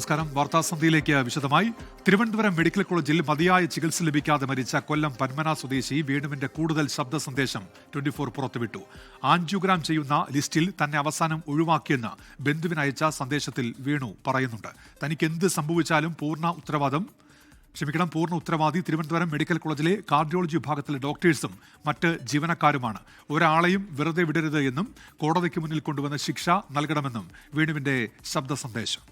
നമസ്കാരം. വാർത്താസന്ധിയിലേക്ക് വിശദമായി. തിരുവനന്തപുരം മെഡിക്കൽ കോളേജിൽ മതിയായ ചികിത്സ ലഭിക്കാതെ മരിച്ച കൊല്ലം പന്മന സ്വദേശി വേണുവിന്റെ കൂടുതൽ ശബ്ദ സന്ദേശം ട്വന്റി ഫോർ പുറത്തുവിട്ടു. ആൻജിയോഗ്രാം ചെയ്യുന്ന ലിസ്റ്റിൽ തന്നെ അവസാനം ഒഴിവാക്കിയെന്ന് ബന്ധുവിനയച്ച സന്ദേശത്തിൽ വേണു പറയുന്നുണ്ട്. തനിക്ക് എന്ത് സംഭവിച്ചാലും പൂർണ ഉത്തരവാദം ക്ഷമിക്കണം പൂർണ ഉത്തരവാദി തിരുവനന്തപുരം മെഡിക്കൽ കോളേജിലെ കാർഡിയോളജി വിഭാഗത്തിലെ ഡോക്ടേഴ്സും മറ്റ് ജീവനക്കാരുമാണ്. ഒരാളെയും വെറുതെ വിടരുത് എന്നും കോടതിക്ക് മുന്നിൽ കൊണ്ടുവന്ന ശിക്ഷ നൽകണമെന്നും വേണുവിന്റെ ശബ്ദ സന്ദേശം.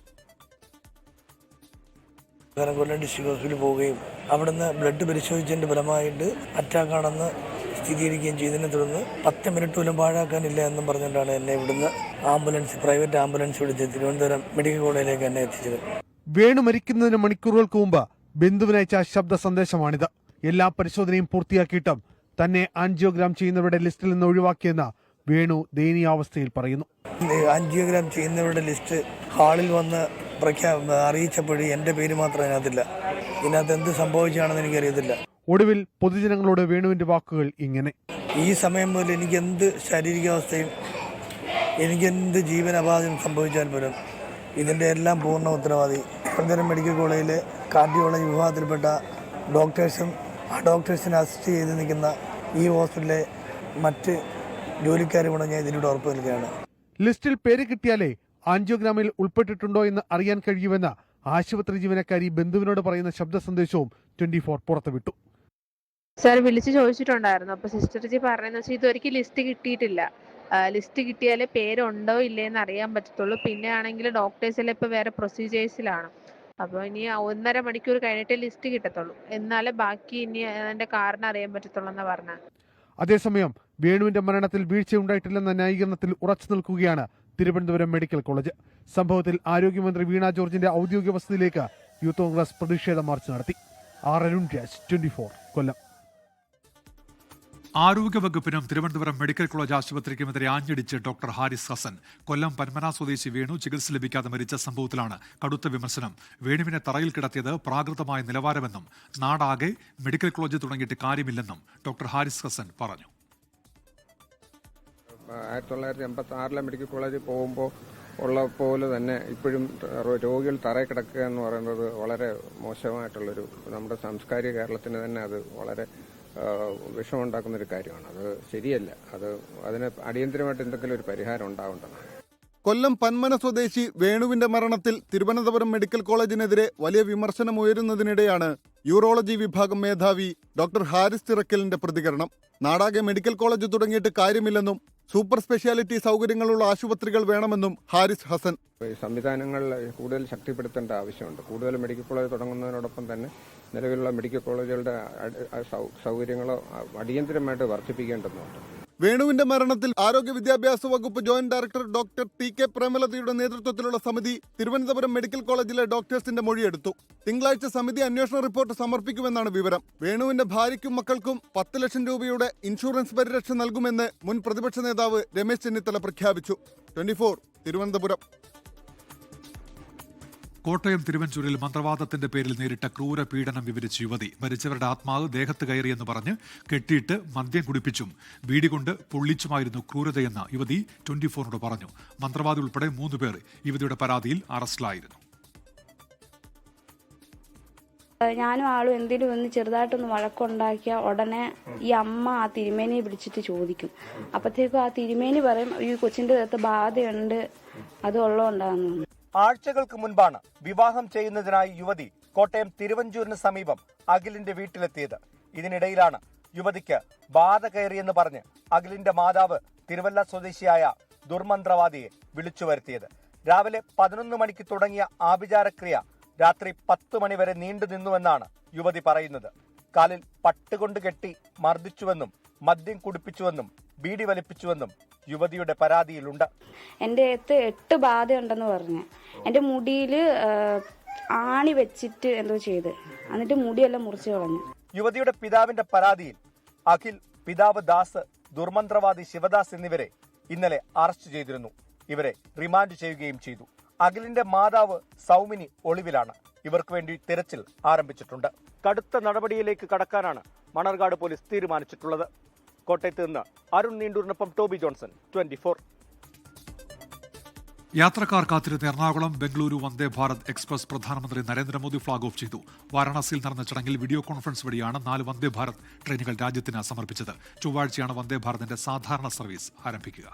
കൊല്ലം ഡിസ്ട്രിക്ട് ഹോസ്പിറ്റലിൽ പോവുകയും അവിടുന്ന് ബ്ലഡ് പരിശോധിച്ചതിന്റെ ഫലമായിട്ട് അറ്റാക്കാണെന്ന് സ്ഥിരീകരിക്കുകയും ചെയ്തതിനെ തുടർന്ന് പത്ത് മിനിറ്റ് പോലും പാഴാക്കാനില്ല എന്നും പറഞ്ഞുകൊണ്ടാണ് എന്നെ ഇവിടുന്ന് ആംബുലൻസ് പ്രൈവറ്റ് ആംബുലൻസ് വിളിച്ച് തിരുവനന്തപുരം മെഡിക്കൽ കോളേജിലേക്ക് എന്നെ എത്തിച്ചത്. വേണു മരിക്കുന്നതിന് മണിക്കൂറുകൾക്ക് മുമ്പ് ബന്ധുവിനയച്ച ശബ്ദ സന്ദേശമാണിത്. എല്ലാ പരിശോധനയും പൂർത്തിയാക്കിയിട്ടും തന്നെ ആൻജിയോഗ്രാം ചെയ്യുന്നവരുടെ ലിസ്റ്റിൽ നിന്ന് ഒഴിവാക്കിയെന്ന് വേണു ദയനീയാവസ്ഥയിൽ പറയുന്നു. ആൻജിയോഗ്രാം ചെയ്യുന്നവരുടെ ലിസ്റ്റ് ഹാളിൽ വന്ന് പ്രഖ്യാ അറിയിച്ചപ്പോഴും എന്റെ പേര് മാത്രം അതിനകത്തില്ല. ഇതിനകത്ത് എന്ത് സംഭവിച്ചാണെന്ന് എനിക്കറിയത്തില്ല. ഒടുവിൽ പൊതുജനങ്ങളോട് വേണുവിന്റെ വാക്കുകൾ ഇങ്ങനെ. ഈ സമയം മുതൽ എനിക്ക് എന്ത് ശാരീരികാവസ്ഥയും എനിക്ക് എന്ത് ജീവനപാതം സംഭവിച്ചാൽ പോലും ഇതിന്റെ എല്ലാം പൂർണ ഉത്തരവാദി. തിരുവനന്തപുരം മെഡിക്കൽ കോളേജിലെ കാർഡിയോളജി വിഭാഗത്തിൽപ്പെട്ട ഡോക്ടേഴ്സും ആ ഡോക്ടേഴ്സിനെ അസിസ്റ്റ് ചെയ്ത് നിൽക്കുന്ന ഈ ഹോസ്പിറ്റലിലെ മറ്റ് ജോലിക്കാരുമാണ് ഞാൻ ഇതിലൂടെ ഉറപ്പ് നൽകുകയാണ്. ലിസ്റ്റിൽ പേര് കിട്ടിയാലേ ആൻജിയോഗ്രാമിൽ ഉൾപ്പെട്ടിട്ടുണ്ടോ എന്ന് അറിയാൻ കഴിയുമെന്ന് ആശുപത്രി ജീവനക്കാരി ബന്ധുവിനോട് പറയുന്ന ശബ്ദ സന്ദേശവും ട്വന്റി ഫോർ പുറത്തുവിട്ടു. സാർ വിളിച്ച് ചോദിച്ചിട്ടുണ്ടായിരുന്നു. അപ്പൊ സിസ്റ്റർജി പറയുന്നത് വെച്ചാൽ ഇതുവരെയ്ക്ക് ലിസ്റ്റ് കിട്ടിയിട്ടില്ല. ലിസ്റ്റ് കിട്ടിയാലേ പേരുണ്ടോ ഇല്ലേന്ന് അറിയാൻ പറ്റത്തുള്ളൂ. പിന്നെ ആണെങ്കിൽ ഡോക്ടേഴ്സ് എല്ലാം ഇപ്പൊ വേറെ പ്രൊസീജിയേഴ്സിലാണ്. അപ്പോൾ ഇനി ഒന്നര മണിക്കൂർ കഴിഞ്ഞിട്ടേ ലിസ്റ്റ് കിട്ടത്തുള്ളൂ. എന്നാലേ ബാക്കി ഇനി അതിന്റെ കാരണം അറിയാൻ പറ്റത്തുള്ളൂ എന്ന് പറഞ്ഞ. അതേസമയം വേണുവിന്റെ മരണത്തിൽ വീഴ്ച ഉണ്ടായിട്ടില്ലെന്ന ന്യായീകരണത്തിൽ ഉറച്ചു നിൽക്കുകയാണ് തിരുവനന്തപുരം മെഡിക്കൽ കോളേജ്. സംഭവത്തിൽ ആരോഗ്യമന്ത്രി വീണ ജോർജിന്റെ ഔദ്യോഗിക വസതിയിലേക്ക് യൂത്ത് കോൺഗ്രസ് പ്രതിഷേധ മാർച്ച് നടത്തി. ആർ അരുൺ ആരോഗ്യവകുപ്പിനും തിരുവനന്തപുരം മെഡിക്കൽ കോളേജ് ആശുപത്രിക്കുമെതിരെ ആഞ്ഞടിച്ച് ഡോക്ടർ ഹാരിസ് ഹസൻ. കൊല്ലം പന്മന സ്വദേശി വേണു ചികിത്സ ലഭിക്കാതെ മരിച്ച സംഭവത്തിലാണ് കടുത്ത വിമർശനം. വേണുവിനെ തറയിൽ കിടത്തിയത് പ്രാകൃതമായ നിലവാരമെന്നും നാടാകെ മെഡിക്കൽ കോളേജ് തുടങ്ങിയിട്ട് കാര്യമില്ലെന്നും ഡോക്ടർ ഹാരിസ് ഹസൻ പറഞ്ഞു. ആയിരത്തി തൊള്ളായിരത്തി എൺപത്തി ആറിലെ മെഡിക്കൽ കോളേജിൽ പോകുമ്പോൾ ഉള്ള പോലെ തന്നെ ഇപ്പോഴും രോഗികൾ തറയിൽ കിടക്കുക എന്ന് പറയുന്നത് വളരെ മോശമായിട്ടുള്ളൊരു നമ്മുടെ സാംസ്കാരിക കേരളത്തിന് തന്നെ അത് വളരെ വിഷമുണ്ടാക്കുന്ന ഒരു കാര്യമാണ്. അത് ശരിയല്ല. അത് അതിന് അടിയന്തരമായിട്ട് എന്തെങ്കിലും ഒരു പരിഹാരം ഉണ്ടാവേണ്ടതാണ്. കൊല്ലം പന്മന സ്വദേശി വേണുവിന്റെ മരണത്തിൽ തിരുവനന്തപുരം മെഡിക്കൽ കോളേജിനെതിരെ വലിയ വിമർശനം ഉയരുന്നതിനിടെയാണ് യൂറോളജി വിഭാഗം മേധാവി ഡോക്ടർ ഹാരിസ് തിറക്കലിന്റെ പ്രതികരണം. നാടാകെ മെഡിക്കൽ കോളേജ് തുടങ്ങിയിട്ട് കാര്യമില്ലെന്നും സൂപ്പർ സ്പെഷ്യാലിറ്റി സൗകര്യങ്ങളുള്ള ആശുപത്രികൾ വേണമെന്നും ഹാരിസ് ഹസൻ. സംവിധാനങ്ങൾ കൂടുതൽ ശക്തിപ്പെടുത്തേണ്ട ആവശ്യമുണ്ട്. കൂടുതൽ മെഡിക്കൽ കോളേജ് തുടങ്ങുന്നതിനോടൊപ്പം തന്നെ നിലവിലുള്ള മെഡിക്കൽ കോളേജുകളുടെ സൗകര്യങ്ങളോ അടിയന്തരമായിട്ട് വർദ്ധിപ്പിക്കേണ്ടതുണ്ട്. വേണുവിന്റെ മരണത്തിൽ ആരോഗ്യ വിദ്യാഭ്യാസ വകുപ്പ് joint director doctor T K പ്രേമലതയുടെ നേതൃത്വത്തിലുള്ള സമിതി തിരുവനന്തപുരം മെഡിക്കൽ കോളേജിലെ ഡോക്ടേഴ്സിന്റെ മൊഴിയെടുത്തു. തിങ്കളാഴ്ച സമിതി അന്വേഷണ റിപ്പോർട്ട് സമർപ്പിക്കുമെന്നാണ് വിവരം. വേണുവിന്റെ ഭാര്യയ്ക്കും മക്കൾക്കും പത്ത് ലക്ഷം രൂപയുടെ ഇൻഷുറൻസ് പരിരക്ഷ നൽകുമെന്ന് മുൻ പ്രതിപക്ഷ നേതാവ് രമേശ് ചെന്നിത്തല പ്രഖ്യാപിച്ചു. ട്വന്റി തിരുവനന്തപുരം. കോട്ടയം തിരുവഞ്ചൂരിൽ മന്ത്രവാദത്തിന്റെ പേരിൽ നേരിട്ട ക്രൂര പീഡനം വിവരിച്ച യുവതി മരിച്ചവരുടെ ആത്മാവ് ദേഹത്ത് കയറിയെന്ന് പറഞ്ഞ് കെട്ടിയിട്ട് മദ്യം കുടിപ്പിച്ചും ബീഡി കൊണ്ട് പൊള്ളിച്ചുമായിരുന്നു ക്രൂരതയെന്ന് യുവതി ട്വന്റി ഫോറിനോട് പറഞ്ഞു. മന്ത്രവാദി ഉൾപ്പെടെ മൂന്ന് പേർ യുവതിയുടെ പരാതിയിൽ അറസ്റ്റിലായിരുന്നു. ഞാനും ആളും എന്തെങ്കിലും ഒന്ന് ചെറുതായിട്ടൊന്ന് വഴക്കുണ്ടാക്കിയ ഉടനെ ഈ അമ്മ ആ തിരുമേനിയെ പിടിച്ചിട്ട് ചോദിക്കും. അപ്പത്തേക്കും ആ തിരുമേനി പറയും ഈ കൊച്ചിന്റെ അകത്ത് ബാധയുണ്ട്. അത് ഉള്ളതുകൊണ്ടാന്ന്. പറഞ്ഞു ആഴ്ചകൾക്ക് മുൻപാണ് വിവാഹം ചെയ്യുന്നതിനായി യുവതി കോട്ടയം തിരുവഞ്ചൂരിന് സമീപം അഖിലിന്റെ വീട്ടിലെത്തിയത്. ഇതിനിടയിലാണ് യുവതിക്ക് ബാധ കയറിയെന്ന് പറഞ്ഞ് അഖിലിന്റെ മാതാവ് തിരുവല്ല സ്വദേശിയായ ദുർമന്ത്രവാദിയെ വിളിച്ചു വരുത്തിയത്. രാവിലെ പതിനൊന്ന് മണിക്ക് തുടങ്ങിയ ആഭിചാരക്രിയ രാത്രി പത്ത് മണിവരെ നീണ്ടു നിന്നുവെന്നാണ് യുവതി പറയുന്നത്. കാലിൽ പട്ടുകൊണ്ട് കെട്ടി മർദ്ദിച്ചുവെന്നും മദ്യം കുടിപ്പിച്ചുവെന്നും ബീഡി വലിപ്പിച്ചുവെന്നും യുവതിയുടെ പരാതിയിലുണ്ട്. എന്റെ അടുത്ത് എട്ട് ബാധയുണ്ടെന്ന് പറഞ്ഞു. എന്റെ മുടിയിൽ ആണി വെച്ചിട്ട് എന്തോ ചെയ്ത്. എന്നിട്ട് മുടിയെല്ലാം മുറിച്ചു കളഞ്ഞു. യുവതിയുടെ പിതാവിന്റെ പരാതിയിൽ അഖിൽ പിതാവ് ദാസ് ദുർമന്ത്രവാദി ശിവദാസ് എന്നിവരെ ഇന്നലെ അറസ്റ്റ് ചെയ്തിരുന്നു. ഇവരെ റിമാൻഡ് ചെയ്യുകയും ചെയ്തു. അഖിലിന്റെ മാതാവ് സൗമിനി ഒളിവിലാണ്. ഇവർക്ക് വേണ്ടി തിരച്ചിൽ ആരംഭിച്ചിട്ടുണ്ട്. കടുത്ത നടപടിയിലേക്ക് കടക്കാനാണ് മണർകാട് പോലീസ് തീരുമാനിച്ചിട്ടുള്ളത്. കോട്ടയത്ത് നിന്ന് അരുൺ നീണ്ടൂരിനൊപ്പം ടോബി ജോൺസൺ ട്വന്റി യാത്രക്കാർ കാത്തിരുന്ന എറണാകുളം ബംഗളൂരു വന്ദേ ഭാരത് എക്സ്പ്രസ് പ്രധാനമന്ത്രി നരേന്ദ്രമോദി ഫ്ളാഗ് ഓഫ് ചെയ്തു. വാരാണസിയിൽ നടന്ന ചടങ്ങിൽ വീഡിയോ കോൺഫറൻസ് വഴിയാണ് നാല് വന്ദേ ഭാരത് ട്രെയിനുകൾ രാജ്യത്തിന് സമർപ്പിച്ചത്. ചൊവ്വാഴ്ചയാണ് വന്ദേ ഭാരതിന്റെ സാധാരണ സർവീസ് ആരംഭിക്കുക.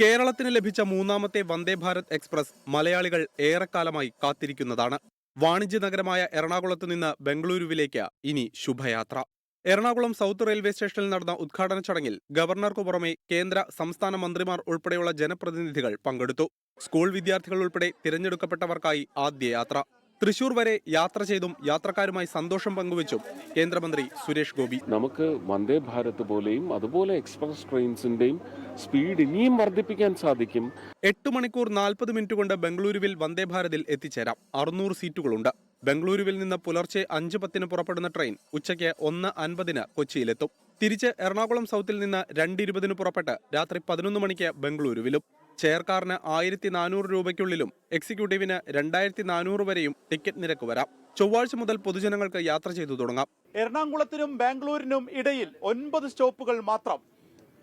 കേരളത്തിന് ലഭിച്ച മൂന്നാമത്തെ വന്ദേ ഭാരത് എക്സ്പ്രസ് മലയാളികൾ ഏറെക്കാലമായി കാത്തിരിക്കുന്നതാണ്. വാണിജ്യ നഗരമായ എറണാകുളത്ത് നിന്ന് ബംഗളൂരുവിലേക്ക് ഇനി ശുഭയാത്ര. എറണാകുളം സൗത്ത് റെയിൽവേ സ്റ്റേഷനിൽ നടന്ന ഉദ്ഘാടന ചടങ്ങിൽ ഗവർണർക്കു പുറമെ കേന്ദ്ര സംസ്ഥാന മന്ത്രിമാർ ഉൾപ്പെടെയുള്ള ജനപ്രതിനിധികൾ പങ്കെടുത്തു. സ്കൂൾ വിദ്യാർത്ഥികൾ ഉൾപ്പെടെ തിരഞ്ഞെടുക്കപ്പെട്ടവർക്കായി ആദ്യ യാത്ര. തൃശൂർ വരെ യാത്ര ചെയ്തും യാത്രക്കാരുമായി സന്തോഷം പങ്കുവച്ചും കേന്ദ്രമന്ത്രി സുരേഷ് ഗോപി. നമുക്ക് വന്ദേ ഭാരത് പോലെയും അതുപോലെ എക്സ്പ്രസ് ട്രെയിൻസിന്റെയും സ്പീഡ് ഇനിയും വർദ്ധിപ്പിക്കാൻ സാധിക്കും. എട്ട് മണിക്കൂർ നാൽപ്പത് മിനിറ്റ് കൊണ്ട് ബംഗളൂരുവിൽ വന്ദേ ഭാരതിൽ എത്തിച്ചേരാം. അറുന്നൂറ് സീറ്റുകളുണ്ട്. ബംഗളൂരുവിൽ നിന്ന് പുലർച്ചെ അഞ്ച് പത്തിന് പുറപ്പെടുന്ന ട്രെയിൻ ഉച്ചയ്ക്ക് ഒന്ന് അൻപതിന് കൊച്ചിയിലെത്തും. തിരിച്ച് എറണാകുളം സൗത്തിൽ നിന്ന് രണ്ടിരുപതിന് പുറപ്പെട്ട് രാത്രി പതിനൊന്ന് മണിക്ക് ബംഗളൂരുവിലും. ചെയർകാറിന് ആയിരത്തി നാനൂറ് രൂപയ്ക്കുള്ളിലും എക്സിക്യൂട്ടീവിന് രണ്ടായിരത്തി നാനൂറ് വരെയും ടിക്കറ്റ് നിരക്ക് വരാം. ചൊവ്വാഴ്ച മുതൽ പൊതുജനങ്ങൾക്ക് യാത്ര ചെയ്തു തുടങ്ങാം. എറണാകുളത്തിനും ബാംഗ്ലൂരിനും ഇടയിൽ ഒൻപത് സ്റ്റോപ്പുകൾ മാത്രം.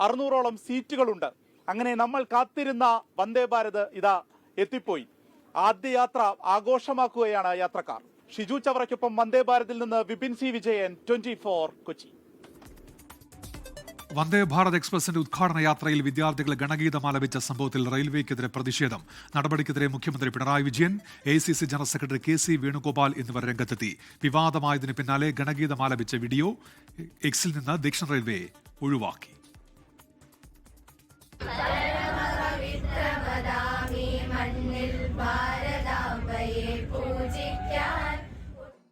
അറുന്നൂറോളം സീറ്റുകളുണ്ട്. അങ്ങനെ നമ്മൾ കാത്തിരുന്ന വന്ദേ ഭാരത് ഇതാ എത്തിപ്പോയി. ആദ്യ യാത്ര ആഘോഷമാക്കുകയാണ് യാത്രക്കാർ. ഷിജു ചവറയ്ക്കൊപ്പം വന്ദേ ഭാരതിൽ നിന്ന് വിപിൻ സി വിജയൻ ട്വന്റി കൊച്ചി. വന്ദേ ഭാരത് എക്സ്പ്രസിന്റെ ഉദ്ഘാടന യാത്രയിൽ വിദ്യാർത്ഥികൾ ഗണഗീതം ആലപിച്ച സംഭവത്തിൽ റെയിൽവേക്കെതിരെ പ്രതിഷേധം. നടപടിക്കെതിരെ മുഖ്യമന്ത്രി Pinarayi Vijayan A C C general secretary K C Venugopal എന്നിവർ രംഗത്തെത്തി. വിവാദമായതിന് പിന്നാലെ ഗണഗീതം ആലപിച്ച വീഡിയോ എക്സിൽ നിന്ന് ദക്ഷിണ റെയിൽവേ ഒഴിവാക്കി.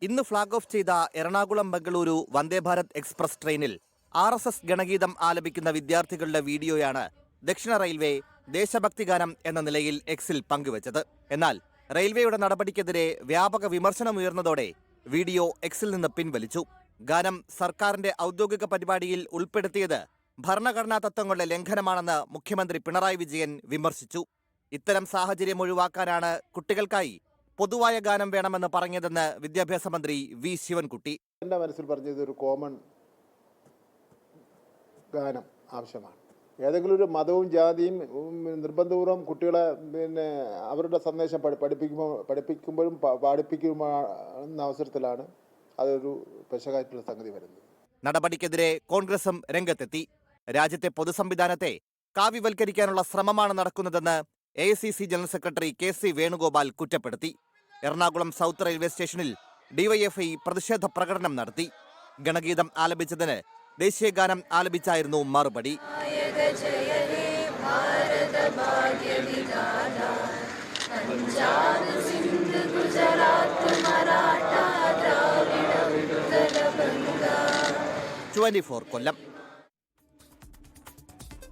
ഇന്ന് ഫ്ളാഗ് ഓഫ് ചെയ്ത എറണാകുളം ബംഗളൂരു വന്ദേ ഭാരത് എക്സ്പ്രസ് ട്രെയിനിൽ ആർ എസ് എസ് ഗണഗീതം ആലപിക്കുന്ന വിദ്യാർത്ഥികളുടെ വീഡിയോയാണ് ദക്ഷിണ റെയിൽവേ ദേശഭക്തി ഗാനം എന്ന നിലയിൽ എക്സിൽ പങ്കുവച്ചത്. എന്നാൽ റെയിൽവേയുടെ നടപടിക്കെതിരെ വ്യാപക വിമർശനമുയർന്നതോടെ വീഡിയോ എക്സിൽ നിന്ന് പിൻവലിച്ചു. ഗാനം സർക്കാരിന്റെ ഔദ്യോഗിക പരിപാടിയിൽ ഉൾപ്പെടുത്തിയത് ഭരണഘടനാ തത്വങ്ങളുടെ ലംഘനമാണെന്ന് മുഖ്യമന്ത്രി പിണറായി വിജയൻ വിമർശിച്ചു. ഇത്തരം സാഹചര്യം ഒഴിവാക്കാനാണ് കുട്ടികൾക്കായി പൊതുവായ ഗാനം വേണമെന്ന് പറഞ്ഞതെന്ന് വിദ്യാഭ്യാസ മന്ത്രി വി ശിവൻകുട്ടി. എന്റെ മനസ്സിൽ പറഞ്ഞത് ഒരു കോമൺ ഗാനം ആവശ്യമാണ്. ഏതെങ്കിലും ഒരു മതവും ജാതിയും നിർബന്ധപൂർവം കുട്ടികളെ പിന്നെ അവരുടെ സന്ദേശം പഠി പഠിപ്പിക്കുമ്പോൾ പഠിപ്പിക്കുമ്പോഴും പാടിപ്പിക്കുമ്പോഴുന്ന അവസരത്തിലാണ് അതൊരു പെശകായിട്ടുള്ള സംഗതി വരുന്നത്. നടപടിക്കെതിരെ കോൺഗ്രസും രംഗത്തെത്തി. രാജ്യത്തെ പൊതുസംവിധാനത്തെ കാവ്യവൽക്കരിക്കാനുള്ള ശ്രമമാണ് നടക്കുന്നതെന്ന് A general secretary K C Venugopal കുറ്റപ്പെടുത്തി. എറണാകുളം സൗത്ത് റെയിൽവേ സ്റ്റേഷനിൽ ഡിവൈഎഫ്ഐ പ്രതിഷേധ പ്രകടനം നടത്തി. ഗണഗീതം ആലപിച്ചതിന് ദേശീയഗാനം ആലപിച്ചായിരുന്നു മറുപടി. Twenty four Kollam.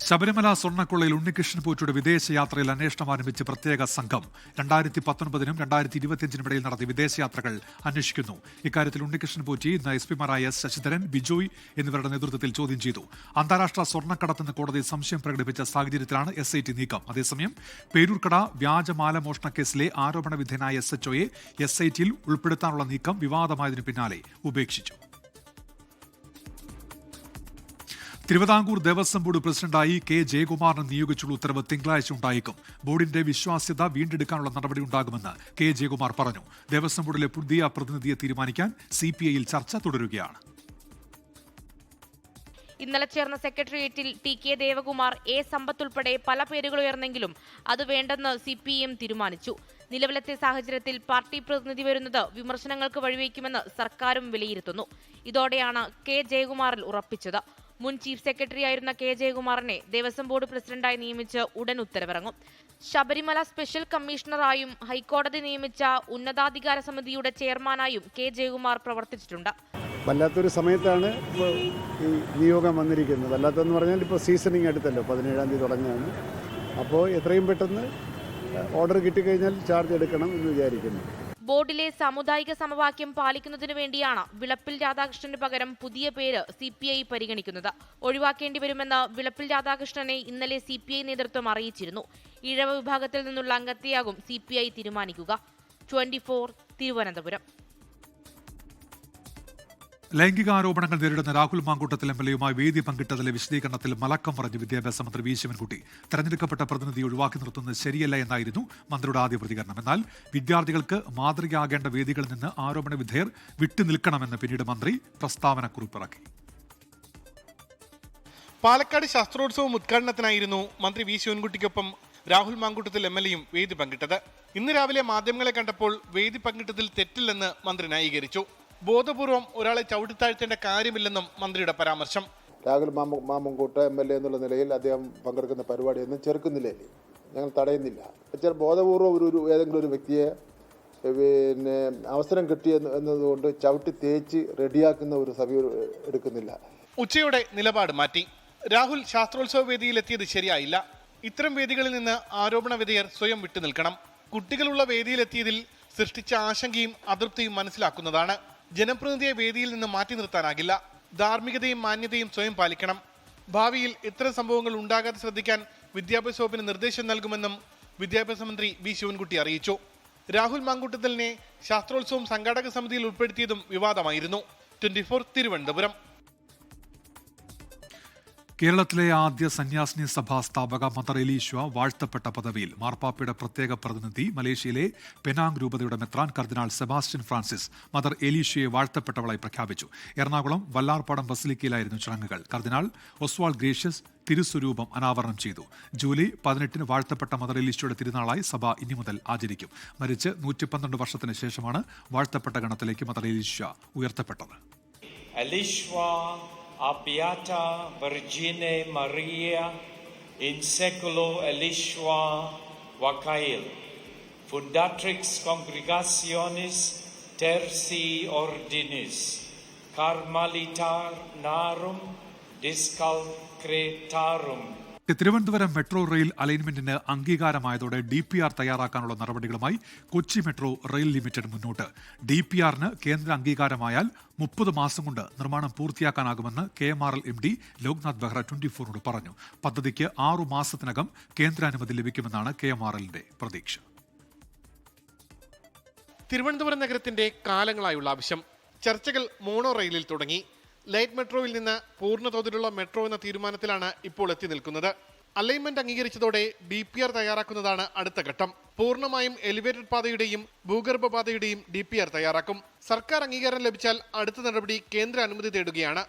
ശബരിമല സ്വർണക്കൊള്ളയിൽ ഉണ്ണികൃഷ്ണൻ പോറ്റിയുടെ വിദേശയാത്രയിൽ അന്വേഷണം ആരംഭിച്ച് പ്രത്യേക സംഘം രണ്ടായിരത്തി പത്തൊൻപതിനും രണ്ടായിരത്തി ഇരുപത്തിയഞ്ചിനും ഇടയിൽ നടത്തിയ വിദേശയാത്രകൾ അന്വേഷിക്കുന്നു. ഇക്കാര്യത്തിൽ ഉണ്ണികൃഷ്ണൻ പോറ്റി ഇന്ന് എസ് പിമാരായ ശശിധരൻ ബിജോയ് എന്നിവരുടെ നേതൃത്വത്തിൽ ചോദ്യം ചെയ്തു. അന്താരാഷ്ട്ര സ്വർണക്കടത്തെന്ന് കോടതി സംശയം പ്രകടിപ്പിച്ച സാഹചര്യത്തിലാണ് എസ് ഐ ടി നീക്കം. അതേസമയം പേരൂർക്കട വ്യാജമാല മോഷണ കേസിലെ ആരോപണ വിധേയനായ എസ് എച്ച്ഒയെ എസ് ഐ ടിയിൽ ഉൾപ്പെടുത്താനുള്ള നീക്കം വിവാദമായതിനു പിന്നാലെ ഉപേക്ഷിച്ചു. തിരുവിതാംകൂർ ദേവസ്വം ബോർഡ് പ്രസിഡന്റായി കെ ജയകുമാറിനെ നിയോഗിച്ചുള്ള ഉത്തരവ് തിങ്കളാഴ്ച ഉണ്ടായേക്കും. ബോർഡിന്റെ വിശ്വാസ്യത വീണ്ടെടുക്കാനുള്ള നടപടി ഉണ്ടാകുമെന്ന് കെ ജയകുമാർ പറഞ്ഞു. ദേവസ്വം ബോർഡിലെ പുതിയ പ്രതിനിധിയെ തീരുമാനിക്കാൻ സി ചർച്ച തുടരുകയാണ്. ഇന്നലെ ചേർന്ന സെക്രട്ടേറിയറ്റിൽ T K Devakumar A Sampath ഉൾപ്പെടെ പല പേരുകൾ ഉയർന്നെങ്കിലും അത് വേണ്ടെന്ന് സി പി എം തീരുമാനിച്ചു. നിലവിലത്തെ സാഹചര്യത്തിൽ പാർട്ടി പ്രതിനിധി വരുന്നത് വിമർശനങ്ങൾക്ക് വഴിവെക്കുമെന്ന് സർക്കാരും വിലയിരുത്തുന്നു. ഇതോടെയാണ് കെ ജയകുമാറിൽ ഉറപ്പിച്ചത്. മുൻ ചീഫ് സെക്രട്ടറി ആയിരുന്ന കെ ജയകുമാറിനെ ദേവസ്വം ബോർഡ് പ്രസിഡന്റായി നിയമിച്ച് ഉടൻ ഉത്തരവിറങ്ങും. ശബരിമല സ്പെഷ്യൽ കമ്മീഷണറായും ഹൈക്കോടതി നിയമിച്ച ഉന്നതാധികാര സമിതിയുടെ ചെയർമാനായും കെ ജയകുമാർ പ്രവർത്തിച്ചിട്ടുണ്ട്. വല്ലാത്തൊരു സമയത്താണ് ഈ നിയോഗം വന്നിരിക്കുന്നത്. അല്ലാത്തതെന്ന് പറഞ്ഞാൽ ഇപ്പോൾ സീസണിങ് അടുത്തല്ലോ പതിനേഴാം തീയതി തുടങ്ങുകയാണ്. അപ്പോൾ എത്രയും പെട്ടെന്ന് ഓർഡർ കിട്ടിക്കഴിഞ്ഞാൽ ചാർജ് എടുക്കണം എന്ന് വിചാരിക്കുന്നു. ബോർഡിലെ സാമുദായിക സമവാക്യം പാലിക്കുന്നതിനു വേണ്ടിയാണ് വിളപ്പിൽ രാധാകൃഷ്ണന് പകരം പുതിയ പേര് സി പി ഐ പരിഗണിക്കുന്നത്. ഒഴിവാക്കേണ്ടി വരുമെന്ന് വിളപ്പിൽ രാധാകൃഷ്ണനെ ഇന്നലെ സി പി ഐ നേതൃത്വം അറിയിച്ചിരുന്നു. ഇഴവ വിഭാഗത്തിൽ നിന്നുള്ള അംഗത്തെയാകും സി പി ഐ തീരുമാനിക്കുക. ട്വന്റി തിരുവനന്തപുരം. ലൈംഗികാരോപണങ്ങൾ നേരിടുന്ന രാഹുൽ മാങ്കൂട്ടത്തിൽ എം എൽ എയുമായി വേദി പങ്കിട്ടതിലെ വിശദീകരണത്തിൽ മലക്കം പറഞ്ഞു വിദ്യാഭ്യാസ മന്ത്രി വി ശിവൻകുട്ടി. തെരഞ്ഞെടുക്കപ്പെട്ട പ്രതിനിധി ഒഴിവാക്കി നിർത്തുന്നത് ശരിയല്ല എന്നായിരുന്നു മന്ത്രിയുടെ ആദ്യ പ്രതികരണം. എന്നാൽ വിദ്യാർത്ഥികൾക്ക് മാതൃകയാകേണ്ട വേദികളിൽ നിന്ന് ആരോപണ വിധേയർ വിട്ടുനിൽക്കണമെന്ന് പിന്നീട് മന്ത്രി പ്രസ്താവന കുറിപ്പിറക്കി പാലക്കാട് ശാസ്ത്രോത്സവം ഉദ്ഘാടനത്തിനായിരുന്നു മന്ത്രി വി ശിവൻകുട്ടിക്കൊപ്പം രാഹുൽ മാങ്കൂട്ടത്തിൽ എം എൽ എയും വേദി പങ്കിട്ടത്. ഇന്ന് രാവിലെ മാധ്യമങ്ങളെ കണ്ടപ്പോൾ വേദി പങ്കിട്ടതിൽ തെറ്റില്ലെന്ന് മന്ത്രി ന്യായീകരിച്ചു. ബോധപൂർവം ഒരാളെ ചവിട്ടിത്താഴ്ത്തേണ്ട കാര്യമില്ലെന്നും മന്ത്രിയുടെ പരാമർശം. രാഹുൽ മാമ മാമൻകൂട്ട് എം എൽ എ എന്നുള്ള നിലയിൽ അദ്ദേഹം പങ്കെടുക്കുന്ന പരിപാടിയൊന്നും ചെറുക്കുന്നില്ലേ? ഞങ്ങൾ തടയുന്നില്ല. ചില ബോധപൂർവം ഒരു ഒരു ഏതെങ്കിലും ഒരു വ്യക്തിയെ പിന്നെ അവസരം കിട്ടി എന്ന് എന്നതുകൊണ്ട് ചവിട്ടി തേച്ച് റെഡിയാക്കുന്ന ഒരു സഭ എടുക്കുന്നില്ല. ഉച്ചയുടെ നിലപാട് മാറ്റി. രാഹുൽ ശാസ്ത്രോത്സവ വേദിയിലെത്തിയത് ശരിയായില്ല. ഇത്തരം വേദികളിൽ നിന്ന് ആരോപണ വിധേയർ സ്വയം വിട്ടുനിൽക്കണം. കുട്ടികളുള്ള വേദിയിലെത്തിയതിൽ സൃഷ്ടിച്ച ആശങ്കയും അതൃപ്തിയും മനസ്സിലാക്കുന്നതാണ്. ജനപ്രതിനിധിയെ വേദിയിൽ നിന്ന് മാറ്റി നിർത്താനാകില്ല. ധാർമ്മികതയും മാന്യതയും സ്വയം പാലിക്കണം. ഭാവിയിൽ ഇത്തരം സംഭവങ്ങൾ ഉണ്ടാകാതെ ശ്രദ്ധിക്കാൻ വിദ്യാഭ്യാസ വകുപ്പിന് നിർദ്ദേശം നൽകുമെന്നും വിദ്യാഭ്യാസ മന്ത്രി വി. ശിവൻകുട്ടി അറിയിച്ചു. രാഹുൽ മാങ്കൂട്ടത്തലിനെ ശാസ്ത്രോത്സവം സംഘാടക സമിതിയിൽ ഉൾപ്പെടുത്തിയതും വിവാദമായിരുന്നു. Twenty four Thiruvananthapuram. കേരളത്തിലെ ആദ്യ സന്യാസിനി സഭാ സ്ഥാപക മദർ എലീശ്വ വാഴ്ത്തപ്പെട്ട പദവിയിൽ മാർപ്പാപ്പയുടെ പ്രത്യേക പ്രതിനിധി മലേഷ്യയിലെ പെനാങ് രൂപതയുടെ മെത്രാൻ കർദിനാൾ സെബാസ്റ്റ്യൻ ഫ്രാൻസിസ് മദർ എലീഷ്യയെ വാഴ്ത്തപ്പെട്ടവളായി പ്രഖ്യാപിച്ചു. എറണാകുളം വല്ലാർപാടം ബസിലിക്കയിലായിരുന്നു ചടങ്ങുകൾ. കർദിനാൾ ഒസ്വാൾ ഗ്രേഷ്യസ് തിരുസ്വരൂപം അനാവരണം ചെയ്തു. ജൂലൈ പതിനെട്ടിന് വാഴ്ത്തപ്പെട്ട മദർ എലീശ്വയുടെ തിരുനാളായി സഭ ഇനി മുതൽ ആചരിക്കും. മരിച്ച് നൂറ്റി പന്ത്രണ്ട് വർഷത്തിന് ശേഷമാണ് വാഴ്ത്തപ്പെട്ട ഗണത്തിലേക്ക് മദർ എലീശ്വ ഉയർത്തപ്പെട്ടത്. Appiata Virgine Maria in seculo elishua vacael, fundatrix congregationis terci ordinis, carmalitar narum discalcretarum. Thiruvananthapuram metro rail അലൈൻമെന്റിന് അംഗീകാരമായതോടെ ഡി പി ആർ തയ്യാറാക്കാനുള്ള നടപടികളുമായി കൊച്ചി മെട്രോ റെയിൽ ലിമിറ്റഡ് മുന്നോട്ട്. ഡി പി ആറിന് കേന്ദ്ര അംഗീകാരമായാൽ മുപ്പത് മാസം കൊണ്ട് നിർമ്മാണം പൂർത്തിയാക്കാനാകുമെന്ന് K M R L M D Loknath Behera twenty ഫോറിനോട് പറഞ്ഞു. പദ്ധതിക്ക് ആറു മാസത്തിനകം കേന്ദ്രാനുമതി ലഭിക്കുമെന്നാണ് കെ എം ആർ എല്ലിന്റെ പ്രതീക്ഷ. തിരുവനന്തപുരം നഗരത്തിന്റെ കാലങ്ങളായുള്ള ആവശ്യം. ചർച്ചകൾ മോണോ റെയിലിൽ തുടങ്ങി. ലൈറ്റ് മെട്രോയിൽ നിന്ന് പൂർണ തോതിലുള്ള മെട്രോ എന്ന തീരുമാനത്തിലാണ് ഇപ്പോൾ എത്തി നിൽക്കുന്നത്. അലൈൻമെന്റ് അംഗീകരിച്ചതോടെ ഡി പി ആർ തയ്യാറാക്കുന്നതാണ് അടുത്ത ഘട്ടം. പൂർണമായും എലിവേറ്റഡ് പാതയുടെയും ഭൂഗർഭ പാതയുടെയും ഡി പി ആർ തയ്യാറാക്കും. സർക്കാർ അംഗീകാരം ലഭിച്ചാൽ അടുത്ത നടപടി കേന്ദ്ര അനുമതി തേടുകയാണ്.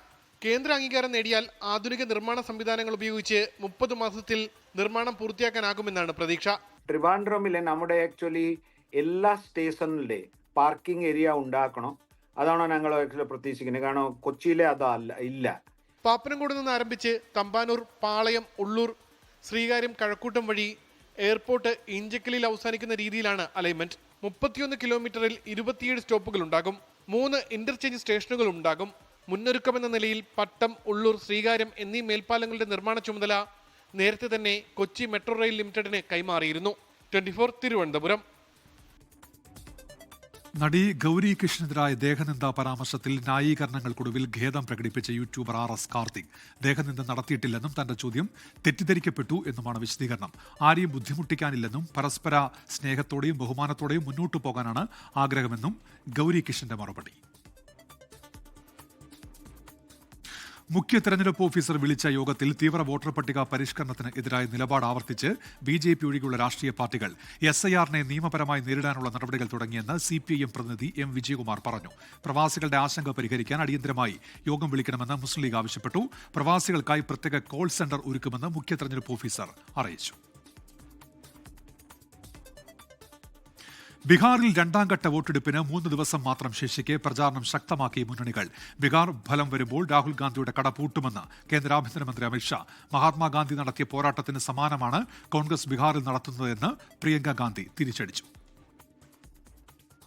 കേന്ദ്ര അംഗീകാരം നേടിയാൽ ആധുനിക നിർമ്മാണ സംവിധാനങ്ങൾ ഉപയോഗിച്ച് മുപ്പത് മാസത്തിൽ നിർമ്മാണം പൂർത്തിയാക്കാനാകുമെന്നാണ് പ്രതീക്ഷ. ട്രിവാൻഡ്രമിലെ നമ്മുടെ ആക്ച്വലി എല്ലാ സ്റ്റേഷനിലെ പാർക്കിംഗ് ഏരിയ ഉണ്ടാക്കണം. അതാണ് ഞങ്ങൾ പ്രതീക്ഷിക്കുന്നത്. കാരണം കൊച്ചിയിലെ അതല്ല ഇല്ല. പാപ്പനംകോട് നിന്ന് ആരംഭിച്ച് തമ്പാനൂർ പാളയം ഉള്ളൂർ ശ്രീകാര്യം കഴക്കൂട്ടം വഴി എയർപോർട്ട് ഇഞ്ചക്കലിൽ അവസാനിക്കുന്ന രീതിയിലാണ് അലൈൻമെന്റ്. മുപ്പത്തിയൊന്ന് കിലോമീറ്ററിൽ ഇരുപത്തിയേഴ് സ്റ്റോപ്പുകൾ ഉണ്ടാകും മൂന്ന് ഇന്റർചേഞ്ച് സ്റ്റേഷനുകൾ ഉണ്ടാകും മുന്നൊരുക്കമെന്ന നിലയിൽ പട്ടം ഉള്ളൂർ ശ്രീകാര്യം എന്നീ മേൽപ്പാലങ്ങളുടെ നിർമ്മാണ ചുമതല നേരത്തെ തന്നെ കൊച്ചി മെട്രോ റെയിൽ ലിമിറ്റഡിന് കൈമാറിയിരുന്നു. ട്വന്റി തിരുവനന്തപുരം. നടി ഗൗരി കൃഷ്ണനെതിരായ ദേഹനിന്ദ പരാമർശത്തിൽ ന്യായീകരണങ്ങൾക്കൊടുവിൽ ഖേദം പ്രകടിപ്പിച്ച യൂട്യൂബർ ആർ എസ് കാർത്തിക്. ദേഹനിന്ദ നടത്തിയിട്ടില്ലെന്നും തന്റെ ചോദ്യം തെറ്റിദ്ധരിക്കപ്പെട്ടു എന്നുമാണ് വിശദീകരണം. ആരെയും ബുദ്ധിമുട്ടിക്കാനില്ലെന്നും പരസ്പര സ്നേഹത്തോടെയും ബഹുമാനത്തോടെയും മുന്നോട്ടു പോകാനാണ് ആഗ്രഹമെന്നും ഗൗരി കൃഷ്ണന്റെ മറുപടി. മുഖ്യ തെരഞ്ഞെടുപ്പ് ഓഫീസർ വിളിച്ച യോഗത്തിൽ തീവ്ര വോട്ടർ പട്ടിക പരിഷ്കരണത്തിന് എതിരായ നിലപാട് ആവർത്തിച്ച് ബി ജെ പി ഒഴികെയുള്ള രാഷ്ട്രീയ പാർട്ടികൾ എസ് ഐ ആറിനെ നിയമപരമായി നേരിടാനുള്ള നടപടികൾ തുടങ്ങിയെന്ന് സി പി ഐ എം പ്രതിനിധി എം വിജയകുമാർ പറഞ്ഞു. പ്രവാസികളുടെ ആശങ്ക പരിഹരിക്കാൻ അടിയന്തരമായി യോഗം വിളിക്കണമെന്ന് മുസ്ലിം ലീഗ് ആവശ്യപ്പെട്ടു. പ്രവാസികൾക്കായി പ്രത്യേക കോൾ സെന്റർ ഒരുക്കുമെന്ന് മുഖ്യ തെരഞ്ഞെടുപ്പ് ഓഫീസർ അറിയിച്ചു. ബീഹാറിൽ രണ്ടാം ഘട്ട വോട്ടെടുപ്പിന് മൂന്ന് ദിവസം മാത്രം ശേഷിക്കെ പ്രചാരണം ശക്തമാക്കി മുന്നണികൾ ബീഹാർ ഫലം വരുമ്പോൾ രാഹുൽ ഗാന്ധിയുടെ കട പൂട്ടുമെന്ന് കേന്ദ്ര ആഭ്യന്തരമന്ത്രി അമിത്ഷാ മഹാത്മാഗാന്ധി നടത്തിയ പോരാട്ടത്തിന് സമാനമാണ് കോൺഗ്രസ് ബീഹാറിൽ നടത്തുന്നതെന്ന് പ്രിയങ്ക ഗാന്ധി തിരിച്ചടിച്ചു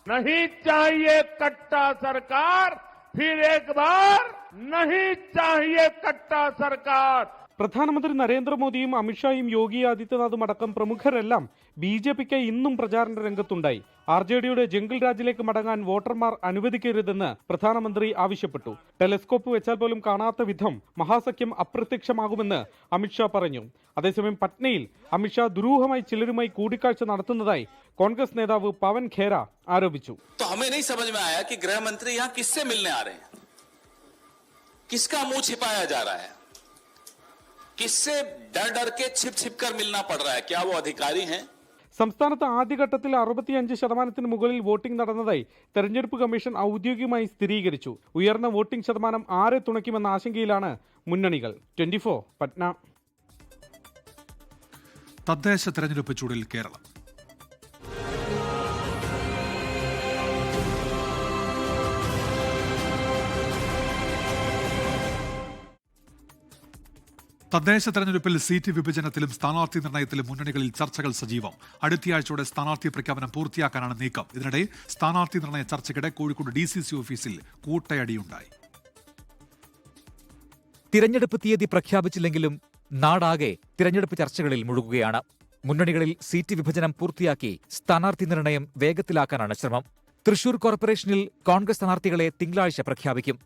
नहीं चाहिए कट्टा सरकार फिर एक बार नहीं चाहिए कट्टा सरकार പ്രധാനമന്ത്രി നരേന്ദ്രമോദിയും അമിത്ഷായും യോഗി ആദിത്യനാഥും അടക്കം പ്രമുഖരെല്ലാം ബി ജെ പിക്ക് ഇന്നും പ്രചാരണ രംഗത്തുണ്ടായി. ആർ ജെ ഡിയുടെ ജംഗിൾ രാജിലേക്ക് മടങ്ങാൻ വോട്ടർമാർ അനുവദിക്കരുതെന്ന് പ്രധാനമന്ത്രി ആവശ്യപ്പെട്ടു. ടെലിസ്കോപ്പ് വെച്ചാൽ പോലും കാണാത്ത വിധം മഹാസഖ്യം അപ്രത്യക്ഷമാകുമെന്ന് അമിത്ഷാ പറഞ്ഞു. അതേസമയം പട്നയിൽ അമിത്ഷാ ദുരൂഹമായി ചിലരുമായി കൂടിക്കാഴ്ച നടത്തുന്നതായി കോൺഗ്രസ് നേതാവ് പവൻ ഖേര ആരോപിച്ചു. ഗൃഹമന്ത്രി मिलने आ रहे हैं किसका मुंह छिपाया जा रहा है किससे डर डर के छिप छिप कर मिलना पड़ रहा है क्या वो अधिकारी हैं സംസ്ഥാനത്ത് ആദ്യഘട്ടത്തിൽ അറുപത്തിയഞ്ച് ശതമാനത്തിന് മുകളിൽ വോട്ടിംഗ് നടന്നതായി തെരഞ്ഞെടുപ്പ് കമ്മീഷൻ ഔദ്യോഗികമായി സ്ഥിരീകരിച്ചു ഉയർന്ന വോട്ടിംഗ് ശതമാനം ആരെ തുണയ്ക്കുമെന്ന ആശങ്കയിലാണ് മുന്നണികൾ ട്വന്റി ഫോർ പട്ന തദ്ദേശ തെരഞ്ഞെടുപ്പ് ചൂടിൽ കേരളം തദ്ദേശ തെരഞ്ഞെടുപ്പിൽ സീറ്റ് വിഭജനത്തിലും സ്ഥാനാർത്ഥി നിർണയത്തിലും മുന്നണികളിൽ ചർച്ചകൾ സജീവം. അടുത്തയാഴ്ചയോടെ സ്ഥാനാർത്ഥി പ്രഖ്യാപനം പൂർത്തിയാക്കാനാണ് നീക്കം. ഇതിനിടെ സ്ഥാനാർത്ഥി നിർണയ ചർച്ചയ്ക്കിടെ കോഴിക്കോട് ഡി സി സി ഓഫീസിൽ കൂട്ടയടിയുണ്ടായി. തിരഞ്ഞെടുപ്പ് തീയതി പ്രഖ്യാപിച്ചില്ലെങ്കിലും നാടാകെ തിരഞ്ഞെടുപ്പ് ചർച്ചകളിൽ മുഴുകുകയാണ്. മുന്നണികളിൽ സീറ്റ് വിഭജനം പൂർത്തിയാക്കി സ്ഥാനാർത്ഥി നിർണയം വേഗത്തിലാക്കാനാണ് ശ്രമം. തൃശൂർ കോർപ്പറേഷനിൽ കോൺഗ്രസ് സ്ഥാനാർത്ഥികളെ തിങ്കളാഴ്ച പ്രഖ്യാപിക്കും.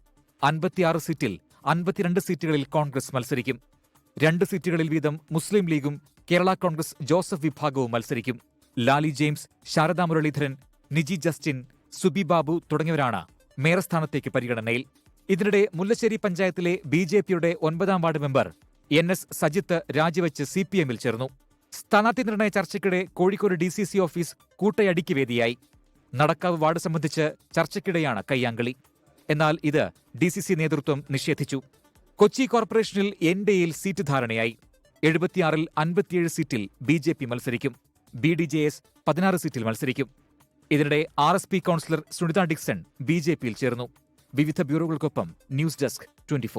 അൻപത്തിയാറ് സീറ്റിൽ അൻപത്തിരണ്ട് സീറ്റുകളിൽ കോൺഗ്രസ് മത്സരിക്കും. രണ്ട് സീറ്റുകളിൽ വീതം മുസ്ലിം ലീഗും കേരള കോൺഗ്രസ് ജോസഫ് വിഭാഗവും മത്സരിക്കും. ലാലി ജെയിംസ് ശാരദാ മുരളീധരൻ നിജി ജസ്റ്റിൻ സുബി ബാബു തുടങ്ങിയവരാണ് മേയർ സ്ഥാനത്തേക്ക് പരിഗണനയിൽ ഇതിനിടെ മുല്ലശ്ശേരി പഞ്ചായത്തിലെ ബി ജെ പിയുടെ ഒൻപതാം ward member N S Sajith രാജിവെച്ച് സി പി എമ്മിൽ ചേർന്നു. സ്ഥാനാർത്ഥി നിർണയ ചർച്ചയ്ക്കിടെ Kozhikode D C C office കൂട്ടയടിക്ക് വേദിയായി. നടക്കാവ് വാർഡ് സംബന്ധിച്ച് ചർച്ചയ്ക്കിടെയാണ് കയ്യാങ്കളി. എന്നാൽ ഇത് ഡി സി സി നേതൃത്വം നിഷേധിച്ചു. കൊച്ചി കോർപ്പറേഷനിൽ എൻ ഡി എയിൽ സീറ്റ് ധാരണയായി. എഴുപത്തിയാറിൽ അൻപത്തിയേഴ് സീറ്റിൽ ബി ജെ പി മത്സരിക്കും. ബി ഡി ജെ എസ് പതിനാറ് സീറ്റിൽ മത്സരിക്കും. ഇതിനിടെ R S P councillor Sunitha Dixon B J പിയിൽ ചേർന്നു. വിവിധ ബ്യൂറോകൾക്കൊപ്പം news desk twenty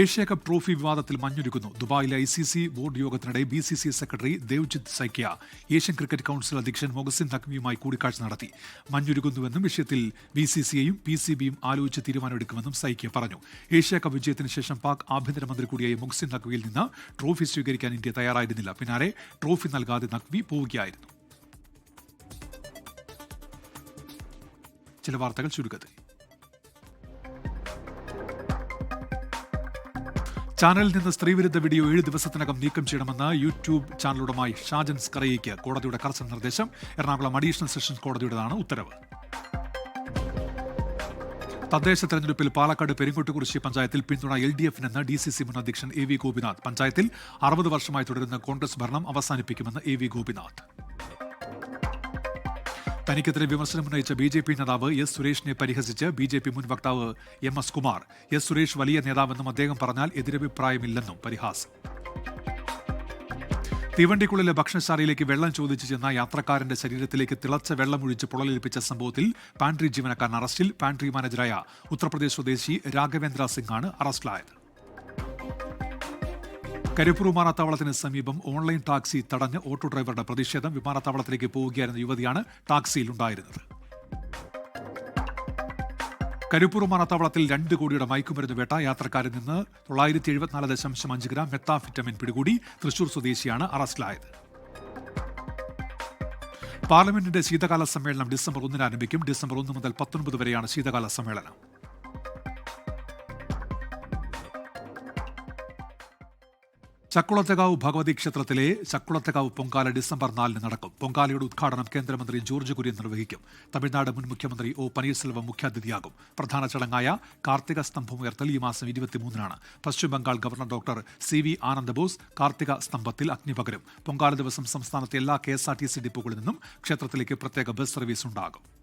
Asia cup trophy വിവാദത്തിൽ മഞ്ഞൊരുക്കുന്നു. ദുബായിലെ I C C board യോഗത്തിനിടെ B C C secretary Devajit Saikia Asian cricket council അധ്യക്ഷൻ മൊഹസിൻ നഖ്വിയുമായി കൂടിക്കാഴ്ച നടത്തി. മഞ്ഞൊരുക്കുന്നുവെന്നും വിഷയത്തിൽ ബി സി സിയെയും പി സി ബിയും ആലോചിച്ച് തീരുമാനമെടുക്കുമെന്നും സൈക്യ പറഞ്ഞു. ഏഷ്യ കപ്പ് വിജയത്തിന് ശേഷം പാക് ആഭ്യന്തരമന്ത്രി കൂടിയായ മൊഹസിൻ നഖ്വിയിൽ നിന്ന് ട്രോഫി സ്വീകരിക്കാൻ ഇന്ത്യ തയ്യാറായിരുന്നില്ല. പിന്നാലെ ട്രോഫി നൽകാതെ നഖ്വി പോവുകയായിരുന്നു. ചില വാർത്തകൾ ചുരുക്കത്തിൽ. ചാനലിൽ നിന്ന് സ്ത്രീവിരുദ്ധ വീഡിയോ ഏഴ് ദിവസത്തിനകം നീക്കം ചെയ്യണമെന്ന് യൂട്യൂബ് ചാനലുടമായി ഷാജൻ സ്കറയ്ക്ക് കോടതിയുടെ കർശന നിർദ്ദേശം. എറണാകുളം അഡീഷണൽ സെഷൻസ് കോടതിയുടേതാണ് ഉത്തരവ്. തദ്ദേശ തെരഞ്ഞെടുപ്പിൽ പാലക്കാട് പെരിങ്ങോട്ടുകുറിശി പഞ്ചായത്തിൽ പിന്തുണ എൽ ഡി എഫിനെന്ന് ഡി സി സി മുൻ അധ്യക്ഷൻ എ വി ഗോപിനാഥ്. പഞ്ചായത്തിൽ അറുപത് വർഷമായി തുടരുന്ന കോൺഗ്രസ് ഭരണം അവസാനിപ്പിക്കുമെന്ന് എ വി ഗോപിനാഥ്. തനിക്കെതിരെ വിമർശനം ഉന്നയിച്ച ബി ജെ പി നേതാവ് എസ് സുരേഷിനെ പരിഹസിച്ച് ബി ജെ പി മുൻ വക്താവ് M S Kumar. S Suresh വലിയ നേതാവെന്നും അദ്ദേഹം പറഞ്ഞാൽ എതിരഭിപ്രായമില്ലെന്നും പരിഹാസം. തീവണ്ടിക്കുള്ളിലെ ഭക്ഷണശാലയിലേക്ക് വെള്ളം ചോദിച്ചു ചെന്ന യാത്രക്കാരന്റെ ശരീരത്തിലേക്ക് തിളച്ച വെള്ളമൊഴിച്ച് പൊള്ളലേൽപ്പിച്ച സംഭവത്തിൽ പാൻട്രി ജീവനക്കാരൻ അറസ്റ്റിൽ പാൻട്രി മാനേജറായ ഉത്തർപ്രദേശ് സ്വദേശി രാഘവേന്ദ്ര സിംഗാണ് അറസ്റ്റിലായത്. കരിപ്പൂർ വിമാനത്താവളത്തിന് സമീപം ഓൺലൈൻ ടാക്സി തടഞ്ഞ് ഓട്ടോ ഡ്രൈവറുടെ പ്രതിഷേധം വിമാനത്താവളത്തിലേക്ക് പോവുകയായിരുന്ന യുവതിയാണ് ടാക്സിയിൽ ഉണ്ടായിരുന്നത് കരിപ്പൂർ വിമാനത്താവളത്തിൽ രണ്ട് കോടിയുടെ മയക്കുമരുന്ന് വേട്ട യാത്രക്കാരിൽ നിന്ന് തൊള്ളായിരത്തി എഴുപത്തിനാല് ദശാംശം അഞ്ച് ഗ്രാം മെത്താഫിറ്റമിൻ പിടികൂടി തൃശൂർ സ്വദേശിയാണ് അറസ്റ്റിലായത്. പാർലമെന്റിന്റെ ശീതകാല സമ്മേളനം ഡിസംബർ ഒന്നിന് ആരംഭിക്കും. ഡിസംബർ ഒന്ന് മുതൽ പത്തൊൻപത് വരെയാണ് ശീതകാല സമ്മേളനം. ചക്കുളത്തകാവ് ഭഗവതി ക്ഷേത്രത്തിലെ ചക്കുളത്തകാവ് പൊങ്കാല ഡിസംബർ നാലിന് നടക്കും. പൊങ്കാലയുടെ ഉദ്ഘാടനം കേന്ദ്രമന്ത്രി ജോർജ് കുര്യൻ നിർവഹിക്കും. തമിഴ്നാട് മുൻ മുഖ്യമന്ത്രി ഒ പനീർസെൽവം മുഖ്യാതിഥിയാകും. പ്രധാന ചടങ്ങായ കാർത്തിക സ്തംഭം ഉയർത്തൽ ഈ മാസം ഇരുപത്തിമൂന്നിനാണ്. Paschim Bangal governor doctor C V Anandabose Karthika സ്തംഭത്തിൽ അഗ്നിപകരും പൊങ്കാല ദിവസം സംസ്ഥാനത്തെ എല്ലാ K S R T C ഡിപ്പോകളിൽ നിന്നും ക്ഷേത്രത്തിലേക്ക് പ്രത്യേക ബസ് സർവീസ് ഉണ്ടാകും